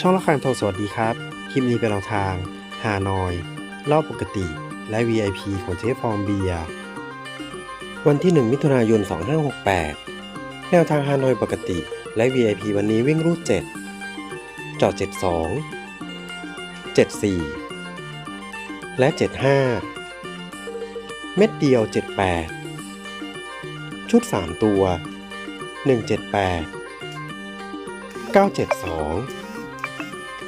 ช่องละครโทรสวัสดีครับ คลิปนี้เป็นแนวทางฮานอยรอบปกติ และ VIP ของเจ๊ฟองเบียวันที่ 1 มิถุนายน 2568 แนวทางฮานอยปกติและ VIP วันนี้วิ่งรูด 7 จอด 72 74 และ 75 เม็ดเดียว 78 ชุด 3 ตัว 178 972